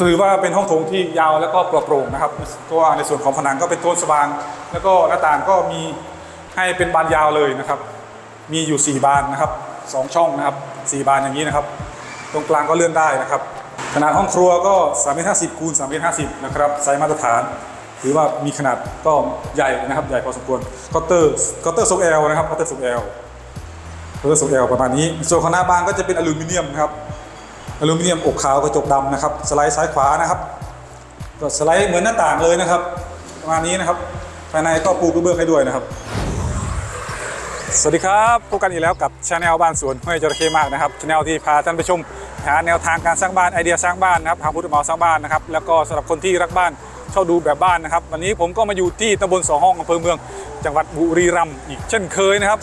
ถือว่าเป็นห้องโถงที่ยาวแล้วก็ปลอดโปร่งนะครับเพราะว่าในส่วนของผนังก็เป็นโทนสว่าง แล้วก็หน้าต่างก็มีให้เป็นบานยาวเลยนะครับ มีอยู่ 4 บานนะครับสองช่องนะครับ4บานอย่างนี้นะครับ ตรงกลางก็เลื่อนได้นะครับ ขนาดห้องครัวก็3เมตร50คูณ3เมตร50นะครับไซส์มาตรฐานถือว่ามีขนาดก็ใหญ่นะครับใหญ่พอสมควรคาน์เตอร์คาน์เตอร์ทรงแอลนะครับคาน์เตอร์ทรงแอลคาน์เตอร์ทรงแอลประมาณนี้ ส่วนของหน้าบ้านก็จะเป็นอลูมิเนียมนะครับ อลูมิเนียมอกขาวกระจกดำนะครับ สไลด์ซ้ายขวานะครับก็สไลด์เหมือนหน้าต่างเลยนะครับ ประมาณนี้นะครับ ภายในก็ปูกระเบื้องให้ด้วยนะครับ สวัสดีครับพบกันอีกแล้วกับชาแนลบ้านสวนห้วยจระเข้มากนะครับชาแนลที่พาท่านไปชมหาแนวทางการสร้างบ้านไอเดียสร้างบ้านนะครับทางผู้รับเหมาสร้างบ้านนะครับแล้วก็สำหรับคนที่รักบ้านชอบดูแบบบ้านนะครับ วันนี้ผมก็มาอยู่ที่ตำบลสองห้องอำเภอเมือง จังหวัดบุรีรัมย์อีกเช่นเคยนะครับ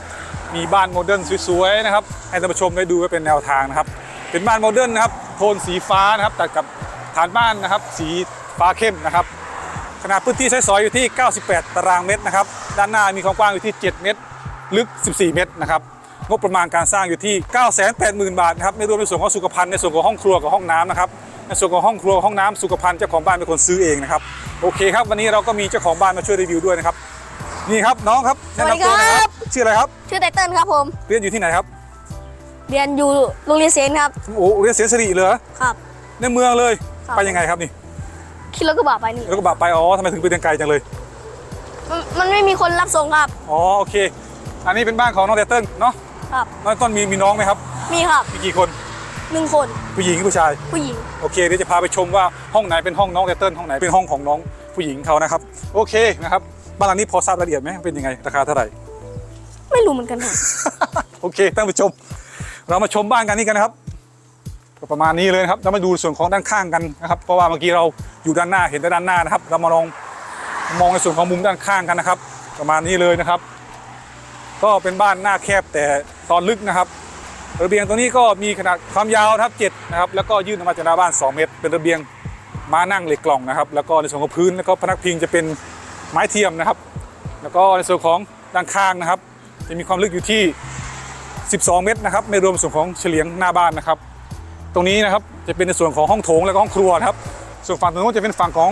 มีบ้านโมเดิร์นสวยๆนะครับให้ท่านผู้ชมได้ดูไว้เป็นแนวทางนะครับ เป็นบ้านโมเดิร์นนะครับ โทนสีฟ้านะครับ ตัดกับฐานบ้านนะครับ สีฟ้าเข้มนะครับ ขนาดพื้นที่ใช้สอยอยู่ที่ 98 ตารางเมตรนะครับ ด้านหน้ามีความกว้างอยู่ที่ 7 เมตร ลึก 14 เมตรนะครับ งบประมาณการสร้างอยู่ที่ 980,000 บาทนะครับ ไม่รวมในส่วนของสุขภัณฑ์ในส่วนของห้องครัวกับห้องน้ำนะครับ ในส่วนของห้องครัวห้องน้ำสุขภัณฑ์เจ้าของบ้านเป็นคนซื้อเองนะครับ โอเคครับ วันนี้เราก็มีเจ้าของบ้านมาช่วยรีวิวด้วยนะครับ นี่ครับน้องครับแนะนำตัวหนะคสวัสดีครัรับบชื่ออะไรครับ ชื่อไตเติ้ลครับผม เรียนอยู่ที่ไหนครับ เรียนอยู่โรงเรียนเซนครับ โอ้เรียนเสียสรีเลยเหรอครับ ในเมืองเลยครับ ไปยังไงครับนี่ขี่รถกระบะไปนี่แล้วก็บะไปอ๋อทำไมถึงไปเดินไกลจังเลยมันมันไม่มีคนรับส่งครับอ๋อโอเค อันนี้เป็นบ้านของน้องเดตเติ้ลเนาะครับ น้องต้นมีมีน้องไหมครับมีครับมีกี่คนหนึ่งคนผู้หญิงผู้ชาย ผู้หญิง โอเคเดี๋ยวจะพาไปชมว่าห้องไหนเป็นห้องน้องเดตเติ้ลห้องไหนเป็นห้องของน้องผู้หญิงเขานะครับ โอเคนะครับบ้านหลังนี้พอทราบรายละเอียดไหมเป็นยังไงราคาเท่าไหร่ ไม่รู้เหมือนกันครับ โอเคท่านผู้ชม เรามาชมบ้านกันนี่กันนะครับก็ประมาณนี้เลยนะครับเรามาดูส่วนของด้านข้างกันนะครับ เพราะว่าเมื่อกี้เราอยู่ด้านหน้าเห็นแต่ด้านหน้านะครับ เรามาลองมองในส่วนของมุมด้านข้างกันนะครับ ประมาณนี้เลยนะครับ ก็เป็นบ้านหน้าแคบแต่ตอนลึกนะครับ ระเบียงตัวนี้ก็มีขนาดความยาวนะครับ7นะครับแล้วก็ยื่นออกมาจากหน้าบ้าน 2 เมตร เป็นระเบียงม้านั่งเหล็กกล่องนะครับ แล้วก็ในส่วนของพื้นแล้วก็พนักพิงจะเป็นไม้เทียมนะครับ แล้วก็ในส่วนของด้านข้างนะครับ จะมีความลึกอยู่ที่ 12 เมตรนะครับไม่รวมส่วนของเฉลียงหน้าบ้านนะครับ ตรงนี้นะครับจะเป็นในส่วนของห้องโถงและก็ห้องครัวนะครับ ส่วนฝั่งตรงนู้นจะเป็นฝั่งของ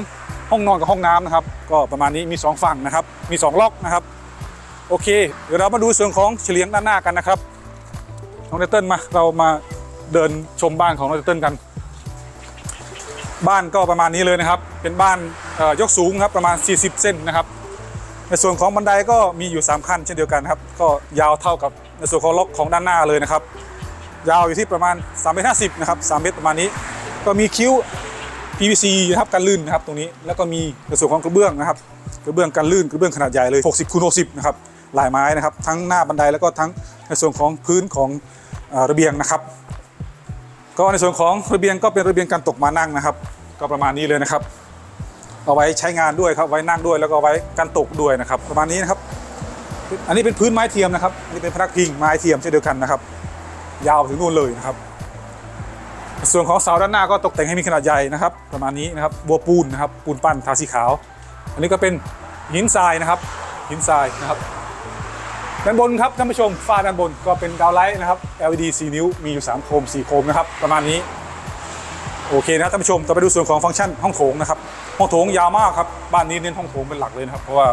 ห้องนอนกับห้องน้ำนะครับ ก็ประมาณนี้มี 2 ฝั่งนะครับ มี 2 ล็อกนะครับ โอเค เดี๋ยวเรามาดูส่วนของเฉลียงด้านหน้ากันนะครับน้องเนเติ้ลมาเรามาเดินชมบ้านของน้องเนเติ้ลกัน บ้านก็ประมาณนี้เลยนะครับ เป็นบ้านยกสูงครับประมาณ 40เซนนะครับ ในส่วนของบันไดก็มีอยู่ 3 ขั้นเช่นเดียวกันครับ ก็ยาวเท่ากับ ในส่วนของล็อกของด้านหน้าเลยนะครับ ยาวอยู่ที่ประมาณ3เมตร50นะครับ3เมตรประมาณนี้ ก็มีคิ้ว PVC นะครับกันลื่นนะครับตรงนี้แล้วก็มีในส่วนของกระเบื้องนะครับกระเบื้องกันลื่นกระเบื้องขนาดใหญ่เลย 60คูณ60นะครับลายไม้นะครับ ทั้งหน้าบันไดแล้วก็ทั้งในส่วนของพื้นของระเบียงนะครับ ก็ในส่วนของระเบียงก็เป็นระเบียงการตกมานั่งนะครับ ก็ประมาณนี้เลยนะครับ เอาไว้ใช้งานด้วยครับไว้นั่งด้วยแล้วก็เอาไว้กันตกด้วยนะครับ ประมาณนี้นะครับ อันนี้เป็นพื้นไม้เทียมนะครับอันนี้เป็นพนักพิงไม้เทียมเช่นเดียวกันนะครับ ยาวถึงนู่นเลยนะครับ ส่วนของเสาด้านหน้าก็ตกแต่งให้มีขนาดใหญ่นะครับ ประมาณนี้นะครับบัวปูนนะครับปูนปั้นทาสีขาว อันนี้ก็เป็นหินทรายนะครับ หินทรายนะครับด้านบนครับท่านผู้ชมฝ้าด้านบนก็เป็นดาวไลท์นะครับ LED 4 นิ้วมีอยู่ 3 โคม 4 โคมนะครับ ประมาณนี้ โอเคนะท่านผู้ชมต่อไปดูส่วนของฟังก์ชันห้องโถงนะครับ ห้องโถงยาวมากครับ บ้านนี้เน้นห้องโถงเป็นหลักเลยนะครับ เพราะว่า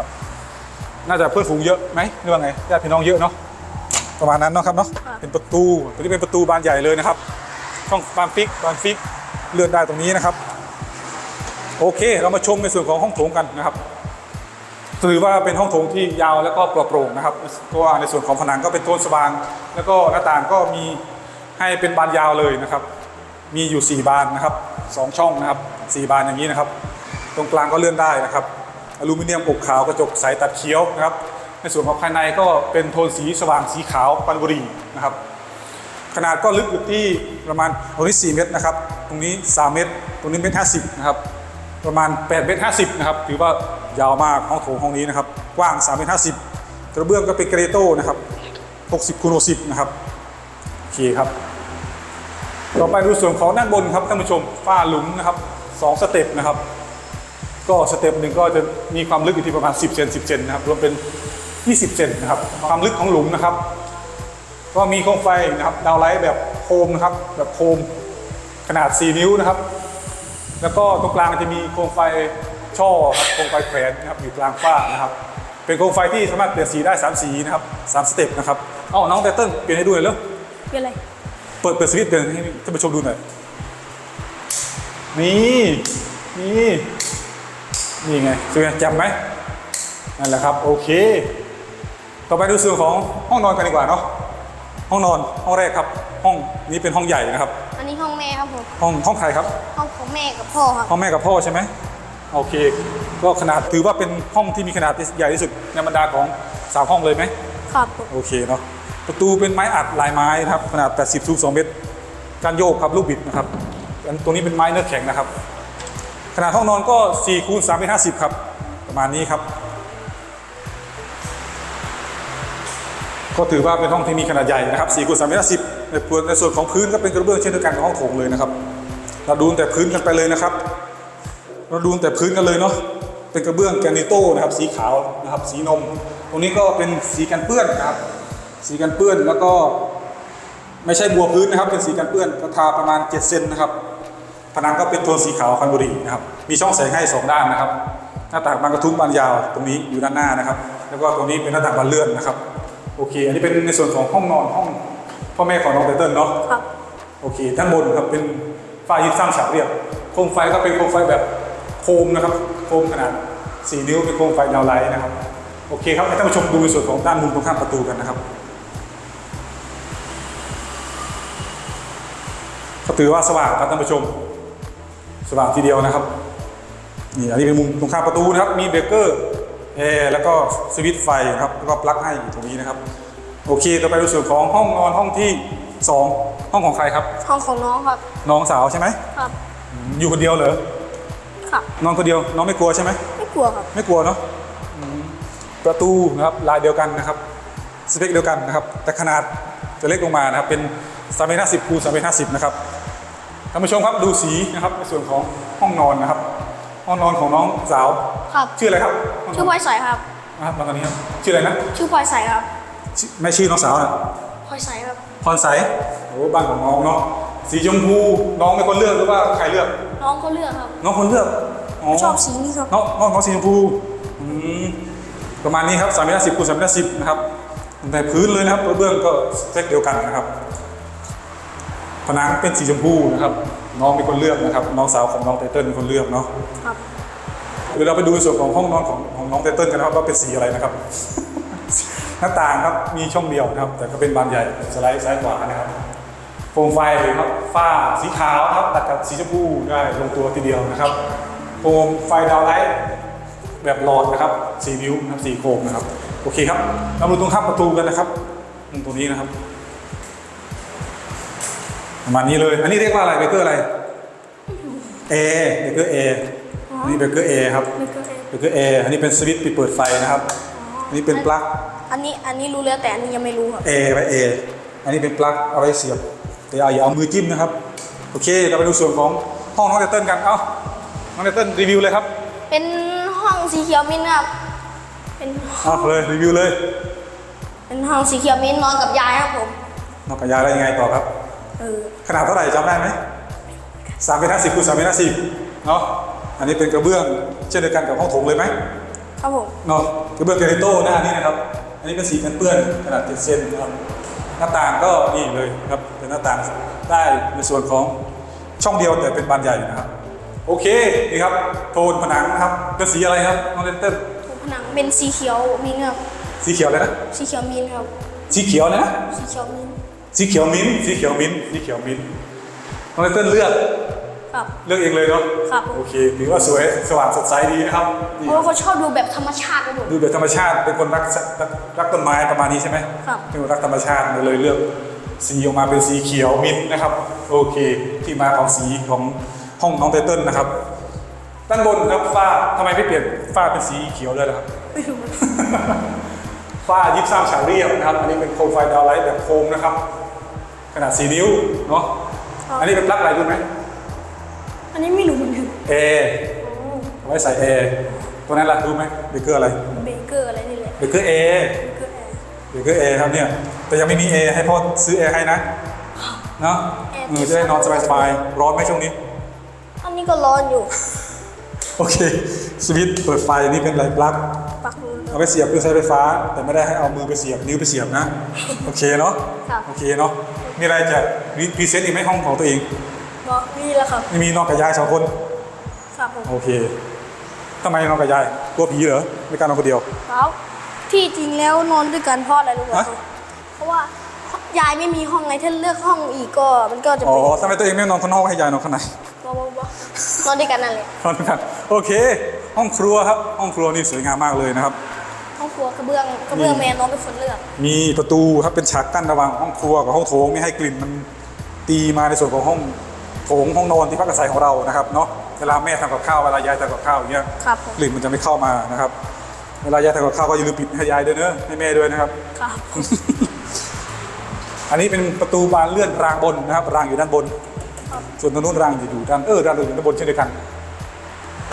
น่าจะเพื่อนฝูงเยอะไหมหรือว่าไงญาติพี่น้องเยอะเนาะประมาณนั้นเนาะครับเนาะครับเป็นประตูตัวนี้เป็นประตูบานใหญ่เลยนะครับช่องบานฟิกบานฟิกเลื่อนได้ตรงนี้นะครับ โอเค เรามาชมในส่วนของห้องโถงกันนะครับถือว่าเป็นห้องโถงที่ยาวแล้วก็ปลอดโปร่งนะครับเพราะว่าในส่วนของผนังก็เป็นโทนสว่าง แล้วก็หน้าต่างก็มีให้เป็นบานยาวเลยนะครับ มีอยู่ 4 บานนะครับสองช่องนะครับ 4 บานอย่างนี้นะครับ ตรงกลางก็เลื่อนได้นะครับ อลูมิเนียมอกขาวกระจกใสตัดเขียวนะครับในส่วนของภายในก็เป็นโทนสีสว่างสีขาวปันบุรีนะครับ ขนาดก็ลึกอยู่ที่ประมาณตรงนี้ 4 เมตรนะครับ ตรงนี้ 3 เมตร ตรงนี้เมตรห้าสิบนะครับ ประมาณ 8 เมตรห้าสิบนะครับ ถือว่ายาวมากห้องโถงห้องนี้นะครับ กว้าง 3 เมตรห้าสิบกระเบื้องก็เป็นเกรโต้นะครับ60คูณ60นะครับ โอเคครับ ต่อไปดูส่วนของด้านบนครับท่านผู้ชมฝ้าหลุมนะครับสองสเต็ปนะครับ ก็สเต็ปหนึ่งก็จะมีความลึกอยู่ที่ประมาณ 10 เซน 10 เซนนะครับรวมเป็น 20 เซนนะครับ ความลึกของหลุมนะครับ ก็มีโคมไฟนะครับดาวไลท์แบบโคมนะครับแบบโคมขนาด 4 นิ้วนะครับ แล้วก็ตรงกลางจะมีโคมไฟช่อครับโคมไฟแขวนนะครับอยู่กลางฝ้านะครับ เป็นโคมไฟที่สามารถเปลี่ยนสีได้สามสีนะครับสามสเต็ปนะครับเอ้าน้องไตเติ้ลเปลี่ยนให้ดูหน่อยเร็วเป็นอะไรเปิดเปิดสวิตช์เปลี่ยนให้ท่านผู้ชมดูหน่อยนี่นี่ นี่ไงสวยจำไหมนั่นแหละครับโอเค ต่อไปดูส่วนของห้องนอนกันดีกว่าเนาะห้องนอนห้องแรกครับ ห้องนี้เป็นห้องใหญ่นะครับ อันนี้ห้องแม่ครับผมห้องห้องใครครับ ห้องของแม่กับพ่อครับห้องแม่กับพ่อใช่ไหมโอเค ก็ขนาดถือว่าเป็นห้องที่มีขนาดใหญ่ที่สุดในบรรดาของสามห้องเลยไหมครับผมโอเคเนาะประตูเป็นไม้อัดลายไม้นะครับขนาด 80ซู2เมตร การโยกครับลูกบิดนะครับอันตรงนี้เป็นไม้เนื้อแข็งนะครับ ขนาดห้องนอนก็4คูณ3เมตร50 ครับ ประมาณนี้ครับ ก็ถือว่าเป็นห้องที่มีขนาดใหญ่นะครับ4คูณ3เมตร50ในส่วนในส่วนของพื้นก็เป็นกระเบื้องเช่นเดียวกันกับห้องโถงเลยนะครับ เราดูแต่พื้นกันไปเลยนะครับ เราดูแต่พื้นกันเลยเนาะ เป็นกระเบื้องแกรนิโต้นะครับ สีขาวนะครับ สีนม ตรงนี้ก็เป็นสีกันเปื้อนนะครับ สีกันเปื้อนแล้วก็ไม่ใช่บัวพื้นนะครับ เป็นสีกันเปื้อนราคาประมาณ 7 เซนนะครับ ผนังก็เป็นโทนสีขาวคันบุรีนะครับมีช่องแสงให้สองด้านนะครับ หน้าต่างบานกระทุ้งบานยาวตรงนี้อยู่ด้านหน้านะครับ แล้วก็ตรงนี้เป็นหน้าต่างบานเลื่อนนะครับโอเค อันนี้เป็นในส่วนของห้องนอนห้องพ่อแม่ของน้องไตเติ้ลเนาะครับโอเคด้านบนครับเป็นฝ้ายึดสร้างฉากเรียบโคมไฟก็เป็นโคมไฟแบบโคมนะครับโคมขนาด 4 นิ้วเป็นโคมไฟดาวไลท์นะครับโอเคครับให้ท่านผู้ชมดูในส่วนของด้านมุมตรงข้ามประตูกันนะครับก็ถือว่าสว่างครับท่านผู้ชม สว่างทีเดียวนะครับนี่อันนี้เป็นมุมตรงข้ามประตูนะครับ มีเบรกเกอร์แอร์แล้วก็สวิตช์ไฟนะครับแล้วก็ปลั๊กให้อยู่ตรงนี้นะครับ โอเค ต่อไปในส่วนของห้องนอนห้องที่สองห้องของใครครับ ห้องของน้องครับ น้องสาวใช่ไหมครับ อยู่คนเดียวเหรอครับนอนคนเดียว น้องไม่กลัวใช่ไหมไม่กลัวครับ ไม่กลัวเนาะอืมประตูนะครับลายเดียวกันนะครับสเปคเดียวกันนะครับ แต่ขนาดจะเล็กลงมานะครับเป็น3เมตร50คูณ3เมตร50นะครับ ท่านผู้ชมครับดูสีนะครับในส่วนของห้องนอนนะครับ ห้องนอนของน้องสาวครับ ชื่ออะไรครับชื่อพลอยใสครับนะครับมาตอนนี้ครับชื่ออะไรนะชื่อพลอยใสครับชื่อไม่ชื่อน้องสาวนะพลอยใสครับพรใสโอ้บ้านของน้องเนาะสีชมพูน้องเป็นคนเลือกหรือว่าใครเลือก น้องก็เลือกครับ น้องคนเลือกชอบสีนี้ครับ น้องน้องน้องสีชมพูอืมประมาณนี้ครับสามเมตรสิบคูณสามเมตรสิบนะครับแต่พื้นเลยนะครับกระเบื้องก็สเปคเดียวกันนะครับ ผนังเป็นสีชมพูนะครับ น้องเป็นคนเลือกนะครับ น้องสาวของน้องไตเติ้ลเป็นคนเลือกเนาะครับเดี๋ยวเราไปดูในส่วนของห้องนอนของของน้องไตเติ้ลกันนะครับว่าเป็นสีอะไรนะครับ หน้าต่างครับมีช่องเดียวนะครับ แต่ก็เป็นบานใหญ่สไลด์ซ้ายขวานะครับโคมไฟครับฝ้าสีขาวครับตัดกับสีชมพูได้ลงตัวทีเดียวนะครับโคมไฟดาวไลท์แบบหลอดนะครับสีนิ้วนะครับสีโคมนะครับโอเคครับเราดูตรงข้ามประตูกันนะครับตรงนี้นะครับ ประมาณนี้เลย อันนี้เรียกว่าอะไรเบเกอร์อะไรเอเบเกอร์เออันนี้เบเกอร์เอครับไม่เกินเบเกอร์เออันนี้เป็นสวิตช์ปิดเปิดไฟนะครับ อันนี้เป็นปลั๊ก อันนี้อันนี้รู้แล้วแต่อันนี้ยังไม่รู้ครับ A ไป A อันนี้เป็นปลั๊กเอาไว้เสียบ แต่อย่าเอามือจิ้มนะครับ โอเค เราไปดูส่วนของห้องน้องไตเติ้ลกัน เอ้า น้องไตเติ้ลรีวิวเลยครับ เป็นห้องสีเขียวมิ้นท์ครับ เป็นเอาเลยรีวิวเลย เป็นห้องสีเขียวมิ้นท์นอนกับยายครับผม นอกกับยาได้ยังไงต่อครับเออ ขนาดเท่าไหร่จำได้ไหมสามเมตรห้าสิบคูณสามเมตรห้าสิบเนาะอันนี้เป็นกระเบื้องเช่นเดียวกันกับห้องโถงเลยไหมครับผมเนาะกระเบื้องแกรนิโต้หน้านี้นะครับ อันนี้เป็นสีกันเปื้อนขนาด7เซนนะครับหน้าต่างก็นี่เลยนะครับเป็นหน้าต่างได้ในส่วนของช่องเดียวแต่เป็นบานใหญ่นะครับ โอเคนี่ครับโทนผนังนะครับเป็นสีอะไรครับน้องเต้นเต้นผนังเป็นสีเขียวมิ้นท์ครับสีเขียวเลยนะสีเขียวมิ้นท์ครับสีเขียวเลยนะสีเขียวมิ้นท์ สีเขียวมิ้นท์สีเขียวมิ้นท์สีเขียวมิ้นท์น้องเต้นเต้นเลือกครับ เลือกเองเลยเนาะครับ โอเคถือว่าสวยสว่างสดใสดีนะครับเพนี่ราะว่าเขาชอบดูแบบธรรมชาติครับผมดูแบบธรรมชาติเป็นคนรักสัตว์รักรักต้นไม้ประมาณนี้ใช่ไหมครับ เป็นคนรักธรรมชาติเลยเลือกสีออกมาเป็นสีเขียวมิ้นท์นะครับ โอเค ที่มาของสีของห้องน้องไตเติ้ลนะครับด้านบนครับฝ้าทำไมไม่เปลี่ยนฝ้าเป็นสีเขียวเลยล่ะครับ ไม่รู้ ฝ้ายิบซ้ำฉากเรียบนะครับ อันนี้เป็นโคมไฟดาวไลท์แบบโคมนะครับ ขนาด 4 นิ้วเนาะครับ อันนี้เป็นปลั๊กอะไรรู้ไหมอันนี้ไม่รู้เหมือนกันเอเอาไว้ใส่เอตัวนั้นล่ะรู้ไหมเบเกอร์อะไรเบเกอร์อะไรนี่แหละเบเกอร์เอเบเกอร์แอร์เบเกอร์เอครับเนี่ยแต่ยังไม่มีเอให้พ่อซื้อเอให้นะเนาะแอร์เออจะได้นอนสบายๆร้อนไหมช่วงนี้ อันนี้นี่ก็ร้อนอยู่โอเคสวิตช์เปิดไฟนี่เป็นไรปลั๊ก ปักมือ เอาไปเสียบเครื่องใช้ไฟฟ้า แต่ไม่ได้ให้เอามือไปเสียบนิ้วไปเสียบนะ โอเคเนาะครับ โอเคเนาะ มีอะไรจะพรีเซนต์อีกไหมห้องของตัวเองบอกมีแล้วครับไม่มีนอกกับยายสองคนครับผมโอเคทำไมนอนกับยายกลัวผีเหรอไม่กล้านอนคนเดียวครับที่จริงแล้วนอนด้วยกันเพราะอะไรรู้ไหมครับฮะเพราะว่ายายไม่มีห้องไงถ้าเลือกห้องอีกก็มันก็จะอ๋อเป็นทำไมตัวเองไม่นอนข้างนอกให้ยายนอนข้างในบอบอบนอนด้วยกันนั่นแหละนอนด้วยกันโอเค ห้องครัวครับ ห้องครัวนี่สวยงามมากเลยนะครับ ห้องครัวกระเบื้องกระเบื้องนี่แม่น้องเป็นคนเลือก มีประตูครับเป็นฉากกั้นระหว่างห้องครัวกับห้องโถงไม่ให้กลิ่นมันตีมาในส่วนของห้องโถงห้องนอนที่พักอาศัยของเรานะครับเนาะเวลาแม่ทำกับข้าวเวลายายทำกับข้าวอย่างเงี้ยครับผมกลิ่นมันจะไม่เข้ามานะครับ เวลายายทำกับข้าวก็อย่าลืมปิดให้ยายด้วยเนอะให้แม่ด้วยนะครับ ครับ อันนี้เป็นประตูบานเลื่อนรางบนนะครับ รางอยู่ด้านบนส่วนตรงนู้นรางอยู่อยู่ด้านเออรางอยู่ด้านบนเช่นเดียวกัน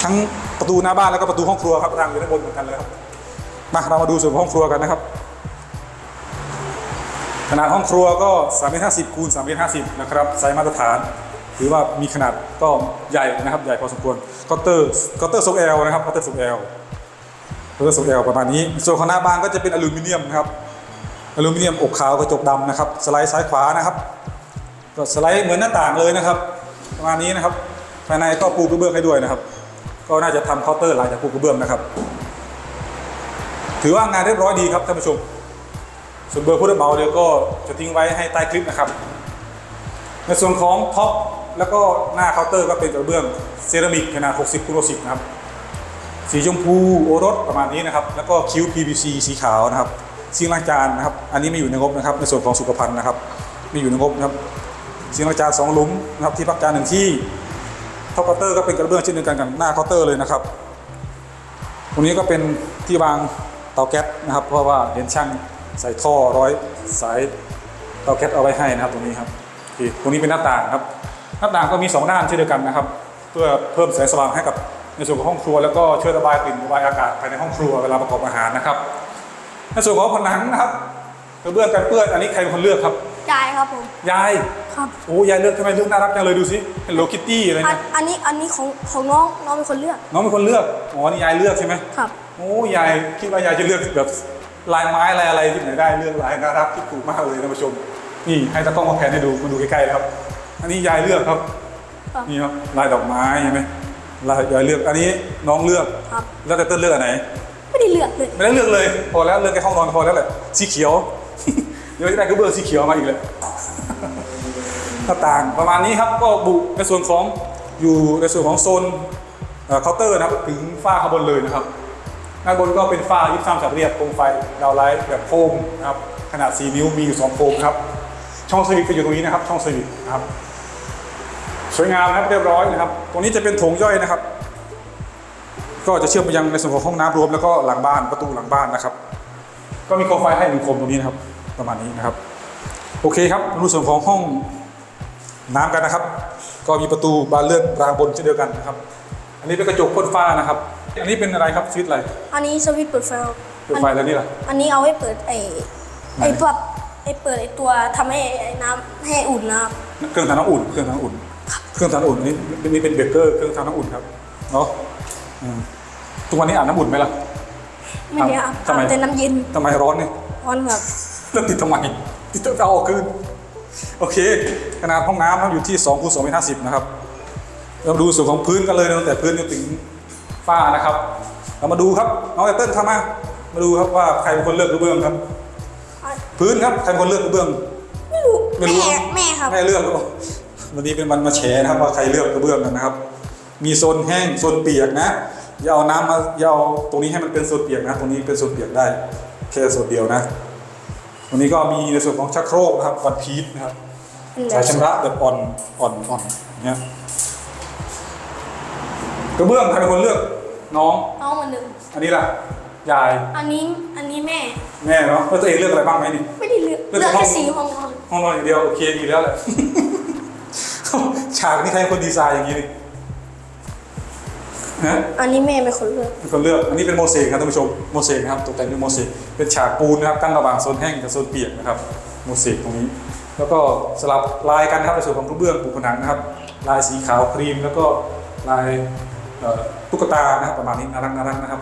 ทั้งประตูหน้าบ้านแล้วก็ประตูห้องครัวครับรางอยู่ด้านบนเหมือนกันเลยครับ มาเรามาดูส่วนห้องครัวกันนะครับ ขนาดห้องครัวก็3เมตร50คูณ3เมตร50นะครับไซส์มาตรฐานถือว่ามีขนาดก็ใหญ่นะครับใหญ่พอสมควรคาน์เตอร์คาน์เตอร์ทรงแอลนะครับคาน์เตอร์ทรงแอลเคาน์เตอร์ทรงแอลประมาณนี้ ส่วนของหน้าบ้านก็จะเป็นอลูมิเนียมนะครับอลูมิเนียมอกขาวกระจกดำนะครับ สไลด์ซ้ายขวานะครับ ก็สไลด์เหมือนหน้าต่างเลยนะครับ ประมาณนี้นะครับภายในก็ปูกระเบื้องให้ด้วยนะครับ ก็น่าจะทำเคาน์เตอร์หลังจากปูกระเบื้องนะครับ ถือว่างานเรียบร้อยดีครับท่านผู้ชม ส่วนเบอร์ผู้รับเหมาเดี๋ยวก็จะทิ้งไว้ให้ใต้คลิปนะครับ ในส่วนของท็อปแล้วก็หน้าเคาน์เตอร์ก็เป็นกระเบื้องเซรามิกขนาด 60คูณ60นะครับ สีชมพูโอรสประมาณนี้นะครับ แล้วก็คิ้ว PVC สีขาวนะครับซิงล้างจานนะครับ อันนี้ไม่อยู่ในงบนะครับ ในส่วนของสุขภัณฑ์นะครับ ไม่อยู่ในงบนะครับซิงล้างจานสองหลุมนะครับ ที่พักจานหนึ่งที่ท็อปเคาน์เตอร์ก็เป็นกระเบื้องเช่นเดียวกันกับหน้าเคาน์เตอร์เลยนะครับ ตรงนี้ก็เป็นที่วาง เตาแก๊สนะครับ เพราะว่าเห็นช่างใส่ท่อร้อยสายเตาแก๊สเอาไว้ให้นะครับตรงนี้ครับที่ตรงนี้เป็นหน้าต่างครับ หน้าต่างก็มีสองด้านเช่นเดียวกันนะครับ เพื่อเพิ่มแสงสว่างให้กับในส่วนของห้องครัวแล้วก็ช่วยระบายกลิ่นระบายอากาศภายในห้องครัวเวลาประกอบอาหารนะครับ ในส่วนของผนังนะครับกระเบื้องกันเปื้อนอันนี้ใครเป็นคนเลือกครับ ยายครับผม ยาย ครับ โอ้ยายเลือกทำไมเลือกน่ารักจังเลยดูสิเฮลโลคิตตี้อะไรอันเนี่ย อันนี้อันนี้ของของน้องน้องเป็นคนเลือก น้องเป็นคนเลือก อ๋อ นี่ยายเลือกใช่ไหมครับ โอ้ยายคิดว่ายายจะเลือกแบบลายไม้ลายอะไรที่ไหนได้เลือกลายน่ารักที่ถูกมากเลยท่านผู้ชม นี่ให้ตากล้องมาแผนให้ดูมาดูใกล้ๆเลยครับ อันนี้ยายเลือกครับ ครับ นี่ครับลายดอกไม้ใช่ไหมลายยายเลือก อันนี้น้องเลือก ครับ แล้วแต่เต้นเลือกอันไหน ไม่ได้เลือกเลย ไม่ได้เลือกเลย พอแล้วเลือกแค่ห้องนอนก็พอแล้วแหละ สีเขียว เดี๋ยวจะได้กระเบื้องสีเขียวมาอีกเลยหน้าต่างประมาณนี้ครับก็บุในส่วนของอยู่ในส่วนของโซนเคาน์เตอร์นะครับถึงฝ้าข้างบนเลยนะครับด้านบนก็เป็นฝ้ายิบซ้ำสับเรียบโคมไฟดาวไลท์แบบโฟมนะครับขนาด 4 นิ้วมีอยู่ 2โฟมครับ ช่องสวิตช์ก็อยู่ตรงนี้นะครับ ช่องสวิตช์นะครับ สวยงามนะครับเรียบร้อยนะครับ ตรงนี้จะเป็นโถงย่อยนะครับ ก็จะเชื่อมไปยังในส่วนของห้องน้ำรวมแล้วก็หลังบ้านประตูหลังบ้านนะครับ ก็มีโคมไฟให้หนึ่งโคมตรงนี้นะครับ ประมาณนี้นะครับ โอเคครับมาดูส่วนของห้องน้ำกันนะครับ ก็มีประตูบานเลื่อนรางบนเช่นเดียวกันนะครับ อันนี้เป็นกระจกพ่นฟ้านะครับ อันนี้เป็นอะไรครับสวิตช์อะไร อันนี้สวิตช์เปิดไฟครับเปิดไฟแล้วนี่ล่ะอันนี้เอาไว้เปิดไอ้ไหนไอ้ตัวไอ้เปิดไอ้ตัวทำให้ไอ้น้ำให้อุ่นนะครับเครื่องทำน้ำอุ่น เครื่องทำน้ำอุ่น เครื่องทำน้ำอุ่นนี่นี่เป็นเบเกอร์เครื่องทำน้ำอุ่นครับเนาะอืมทุกวันนี้อาบน้ำอุ่นไหมล่ะ ไม่ได้อาบทำไมอาบแต่น้ำเย็นทำไมร้อนเนี่ยร้อนแบบ แล้วติดทำไมติดต้องเอาออกคืนโอเค ขนาดห้องน้ำนะครับอยู่ที่2คูณ2เมตร50นะครับ เรามาดูส่วนของพื้นกันเลยนะตั้งแต่พื้นจนถึงฝ้านะครับ เรามาดูครับน้องไตเติ้ลทำมามาดูครับว่าใครเป็นคนเลือกกระเบื้องครับ พื้นครับใครเป็นคนเลือกกระเบื้อง ไม่รู้ไม่รู้แม่แม่ครับแม่เลือกก็วันนี้เป็นวันมาแฉนะครับว่าใครเลือกกระเบื้องกันนะครับ มีโซนแห้งโซนเปียกนะอย่าเอาน้ำมาอย่าเอาตรงนี้ให้มันเป็นโซนเปียกนะ ตรงนี้เป็นโซนเปียกได้แค่โซนเดียวนะ วันนี้ก็มีในส่วนของชักโครกนะครับวันพีชนะครับเป็นแบสายบชำระแบบอ่อนอ่อนอ่อนอย่างเงี้ยกระเบื้องใครเป็นคนเลือกน้องน้องเหมือนเดิมอันนี้ล่ะยาย อันนี้อันนี้แม่ แม่เนาะแล้วตัวเองเลือกอะไรบ้างไหมนี่ไม่ได้เลือกเลือกเลือกห้อแค่งสีห้องนอนห้องนอนอย่างเดียวโอเคดีแล้วแหละฉากนี่ใครเป็นคนดีไซน์อย่างนี้นี่ ฮะอันนี้แม่เป็นคนเลือกเป็นคนเลือก อันนี้เป็นโมเสกครับท่านผู้ชม โมเสกนะครับตกแต่งด้วยโมเสก เป็นฉากปูนนะครับกั้นระหว่างโซนแห้งกับโซนเปียกนะครับ โมเสกตรงนี้ แล้วก็สลับลายกันนะครับในส่วนของกระเบื้องปูผนังนะครับ ลายสีขาวครีม แล้วก็ลายเอ่อตุ๊กตานะครับประมาณนี้น่ารักน่ารักนะครับ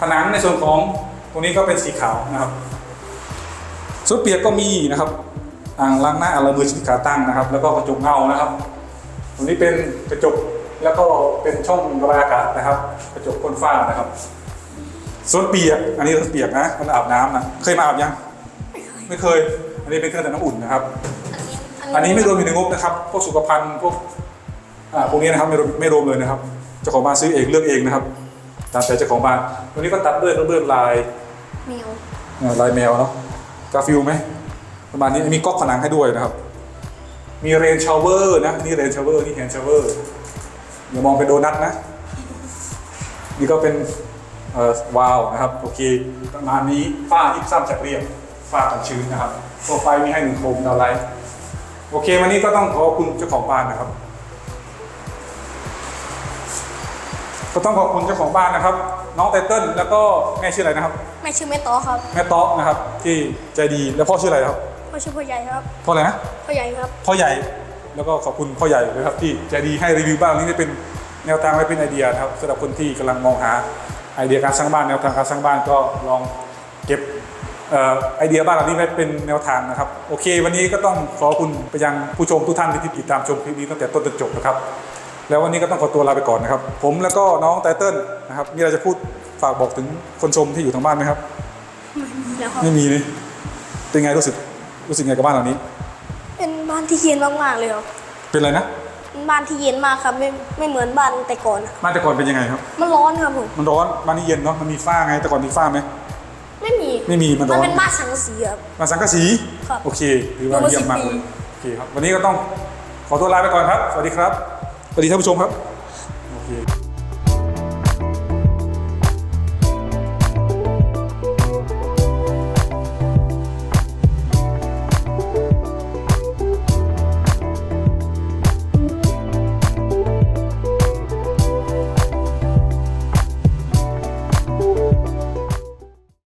ผนังในส่วนของตรงนี้ก็เป็นสีขาวนะครับส่วนเปียกก็มีนะครับอ่างล้างหน้าอ่างละมือชิ้นขาตั้งนะครับ แล้วก็กระจกเงานะครับ ตรงนี้เป็นกระจก แล้วก็เป็นช่องระบายอากาศนะครับ กระจกพ่นฝ้านะครับส่วนเปียก อันนี้ส่วนเปียกนะมันอาบน้ำนะเคยมาอาบยัง ไม่เคย อันนี้เป็นเครื่องแต่น้ำอุ่นนะครับ อันนี้ไม่รวมอยู่ในงบนะครับ พวกสุขภัณฑ์พวกอ่าพวกนี้นะครับไม่รวมไม่รวมเลยนะครับเจ้าของบ้านซื้อเองเลือกเองนะครับ ตามใจเจ้าของบ้านตัวนี้ก็ตัดด้วยกระเบื้องลายแมวเอ่อลายแมวเนาะกาฟิลไหมประมาณนี้มีก๊อกผนังให้ด้วยนะครับ มีเรนชาวเวอร์นะนี่เรนชาวเวอร์นี่แฮนชาวเวอร์ อย่ามองเป็นโดนัทนะ นี่ก็เป็นเอ่อวาล์วนะครับ โอเคประมาณนี้ฝ้ายิบซ้ำจากเรียบฝ้ากันชื้นนะครับตัวไฟมีให้หนึ่งโคมดาวไลท์โอเค วันนี้ก็ต้องขอบคุณเจ้าของบ้านนะครับ ก็ต้องขอบคุณเจ้าของบ้านนะครับ น้องไตเติ้ลแล้วก็แม่ชื่ออะไรนะครับ แม่ชื่อแม่ต้อครับ แม่ต๊อกนะครับ ที่ใจดีแล้วพ่อชื่ออะไรครับ พ่อชื่อพ่อใหญ่ครับ พ่ออะไรนะ พ่อใหญ่ครับ พ่อใหญ่ แล้วก็ขอบคุณพ่อใหญ่เลยครับที่ใจดีให้รีวิวบ้านนี้ได้เป็นแนวทางไว้เป็นไอเดียนะครับสำหรับคนที่กำลังมองหาไอเดียการสร้างบ้านแนวทางการสร้างบ้านก็ลองเก็บเอ่อไอเดียบ้านหลังนี้ไว้เป็นแนวทางนะครับ โอเค วันนี้ก็ต้องขอบคุณไปยังผู้ชมทุกท่านที่ติดตามชมคลิปนี้ตั้งแต่ต้นจนจบนะครับ แล้ววันนี้ก็ต้องขอตัวลาไปก่อนนะครับ ผมแล้วก็น้องไตเติ้ลนะครับมีอะไรจะพูดฝากบอกถึงคนชมที่อยู่ทางบ้านไหมครับแล้วครับไม่มีนี่เป็นไงรู้สึกรู้สึกไงกับบ้านหลังนี้เป็น บ้านที่เย็นมากๆเลยครับเป็นอะไรนะเป็นบ้านที่เย็นมากครับ ไม่ไม่เหมือนบ้านแต่ก่อนอะบ้านแต่ก่อนเป็นยังไงครับ มันร้อนครับผมมันร้อนบ้านนี้เย็นเนาะมันมีฝ้าไงแต่ก่อนมีฝ้าไหมไม่มีไม่มีมันร้มัอนนเป็นบ้านสังกะสีครับมาสังกะสีครับโอเคถือว่าอยู่มาเยี่ยมมากสิบปีเลยโอเคครับวันนี้ก็ต้องขอตัวลาไปก่อนครับ สวัสดีครับสวัสดีท่านผู้ชมครับโอเค